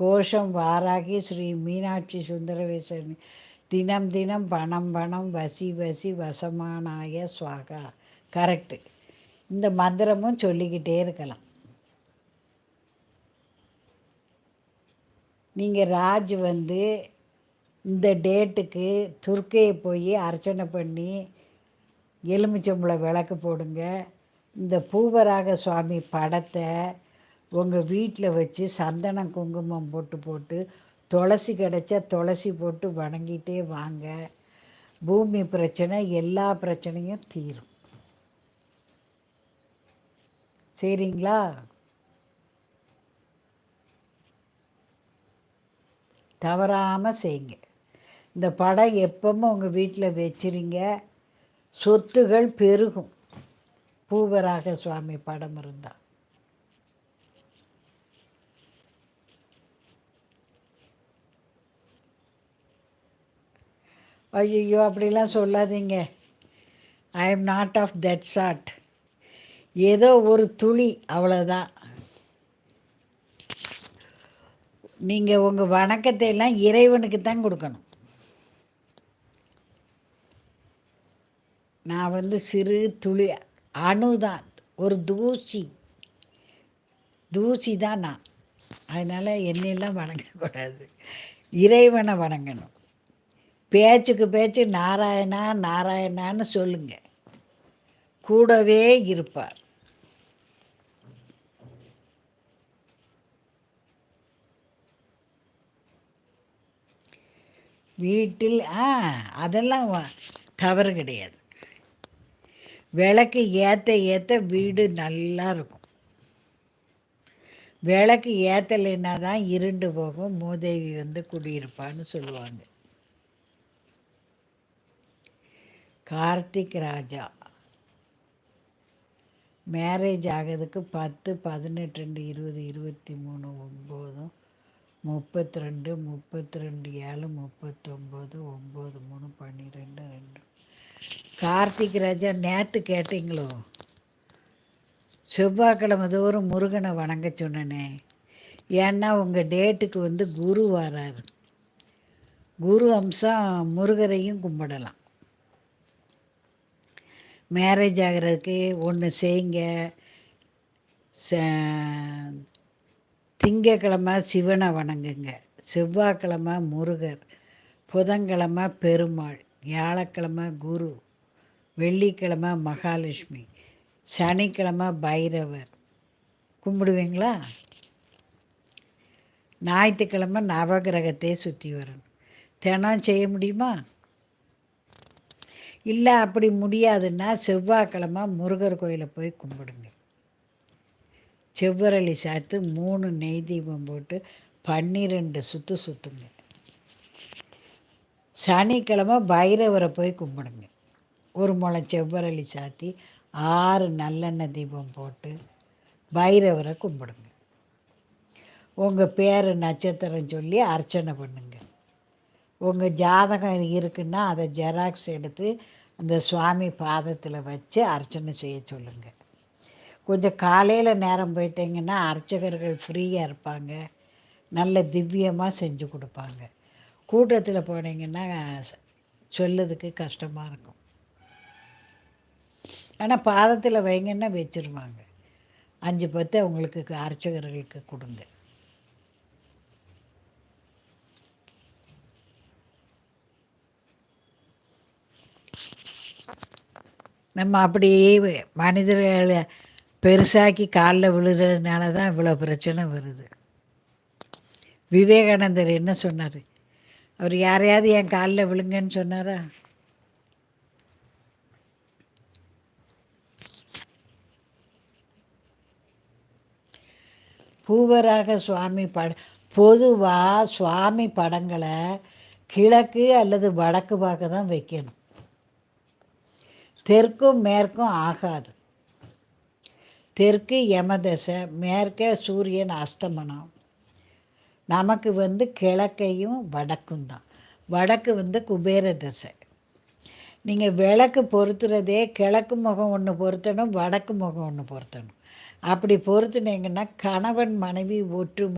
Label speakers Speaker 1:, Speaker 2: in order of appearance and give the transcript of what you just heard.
Speaker 1: கோஷம் வாராகி ஸ்ரீ மீனாட்சி சுந்தரவேஸ்வரன் தினம் தினம் பணம் பணம் வசி வசி வசமானாய சுவாகா. கரெக்டு. இந்த மந்திரமும் சொல்லிக்கிட்டே இருக்கலாம். நீங்கள் ராஜ் வந்து இந்த டேட்டுக்கு துர்க்கையை போய் அர்ச்சனை பண்ணி எலுமிச்சம்பளை விளக்கு போடுங்க. இந்த பூவராக சுவாமி படத்தை உங்கள் வீட்டில் வச்சு சந்தனம் குங்குமம் போட்டு போட்டு துளசி கிடச்சா துளசி போட்டு வணங்கிட்டே வாங்க. பூமி பிரச்சனை எல்லா பிரச்சனையும் தீரும். சரிங்களா? தவறாமல் செய்யுங்க. இந்த படம் எப்பவும் உங்கள் வீட்டில் வச்சுருங்க. சொத்துகள் பெருகும். பூவராக சுவாமி படம் இருந்தால் ஐயோ அப்படிலாம் சொல்லாதீங்க. I am not of that sort ஏதோ ஒரு துளி அவ்வளோதான் நீங்கள் உங்கள் வணக்கத்தை எல்லாம் இறைவனுக்கு தான் கொடுக்கணும். நான் வந்து சிறு துளி அணு தான். ஒரு தூசி. தூசி தான் நான். அதனால் என்னெல்லாம் வணங்கக்கூடாது. இறைவனை வணங்கணும். பேச்சுக்கு பேச்சு நாராயணா நாராயணான்னு சொல்லுங்க. கூடவே இருப்பார். வீட்டில் ஆ அதெல்லாம் தவறு கிடையாது. விளக்கு ஏற்ற ஏற்ற வீடு நல்லா இருக்கும். விளக்கு ஏற்றலைன்னா தான் இருண்டு போகும். மூதேவி வந்து குடியிருப்பான்னு சொல்லுவாங்க. கார்த்திக் ராஜா. மேரேஜ் ஆகிறதுக்கு பத்து பதினெட்டு ரெண்டு இருபது இருபத்தி மூணு ஒம்போதும் முப்பத்தி ரெண்டு முப்பத்தி ரெண்டு ஏழு முப்பத்தொம்போது ஒம்பது மூணு பன்னிரெண்டு ரெண்டு. கார்த்திக் ராஜா நேற்று கேட்டிங்களோ? செவ்வாய்க்கிழமை தோறும் முருகனை வணங்க சொன்னனே. ஏன்னா உங்கள் டேட்டுக்கு வந்து குரு வராரு. குரு அம்சம் முருகரையும் கும்பிடலாம். மேரேஜ் ஆகிறதுக்கு ஒன்று செய்யுங்க. ச- திங்கக்கிழமை சிவனை வணங்குங்க. செவ்வாய்க்கிழமை முருகர் புதன்கிழமை பெருமாள் வியாழக்கிழமை குரு வெள்ளிக்கிழமை மகாலட்சுமி சனிக்கிழமை பைரவர். கும்பிடுவீங்களா? ஞாயிற்றுக்கிழமை நவகிரகத்தை சுற்றி வரணும். தினம் செய்ய முடியுமா? இல்லை அப்படி முடியாதுன்னா செவ்வாய்க்கிழமை முருகர் கோயிலை போய் கும்பிடுங்க. செவ்வரளி சாத்து மூணு நெய் தீபம் போட்டு பன்னிரெண்டு சுற்று சுற்றுங்க சனிக்கிழமை பைரவரை போய் கும்பிடுங்க. ஒரு முளை செவ்வரளி சாத்தி ஆறு நல்லெண்ணெய் தீபம் போட்டு பைரவரை கும்பிடுங்க. உங்கள் பேர் நட்சத்திரம் சொல்லி அர்ச்சனை பண்ணுங்க. உங்கள் ஜாதகம் இருக்குன்னா அதை ஜெராக்ஸ் எடுத்து அந்த சுவாமி பாதத்தில் வச்சு அர்ச்சனை செய்ய சொல்லுங்கள் கொஞ்சம் காலையில் நேரம் போயிட்டீங்கன்னா அர்ச்சகர்கள் ஃப்ரீயாக இருப்பாங்க. நல்ல திவ்யமாக செஞ்சு கொடுப்பாங்க. கூட்டத்தில் போனீங்கன்னா சொல்லதுக்கு கஷ்டமாக இருக்கும். ஆனால் பாதத்தில் வைங்கன்னா வச்சிருவாங்க. அஞ்சு பத்து அவங்களுக்கு அர்ச்சகர்களுக்கு கொடுங்க. நம்ம அப்படியே மனிதர்களை பெருசாக்கி காலில் விழுறதுனால தான் இவ்வளோ பிரச்சனை வருது. விவேகானந்தர் என்ன சொன்னார்? அவர் யாரையாவது என் காலில் விழுங்கன்னு சொன்னாரா? பூவராக சுவாமி பட பொதுவாக சுவாமி படங்களை கிழக்கு அல்லது வடக்கு பார்க்க தான் வைக்கணும். தெற்கும் மேற்கும் ஆகாது. தெற்கு யமதசை மேற்கே சூரியன் அஸ்தமனம். நமக்கு வந்து கிழக்கையும் வடக்கும் தான். வடக்கு வந்து குபேர தசை. நீங்கள் விளக்கு பொருத்துறதே கிழக்கு முகம் ஒன்று பொருத்தணும் வடக்கு முகம் ஒன்று பொருத்தணும். அப்படி பொருத்துனீங்கன்னா கணவன் மனைவி ஒற்றுமை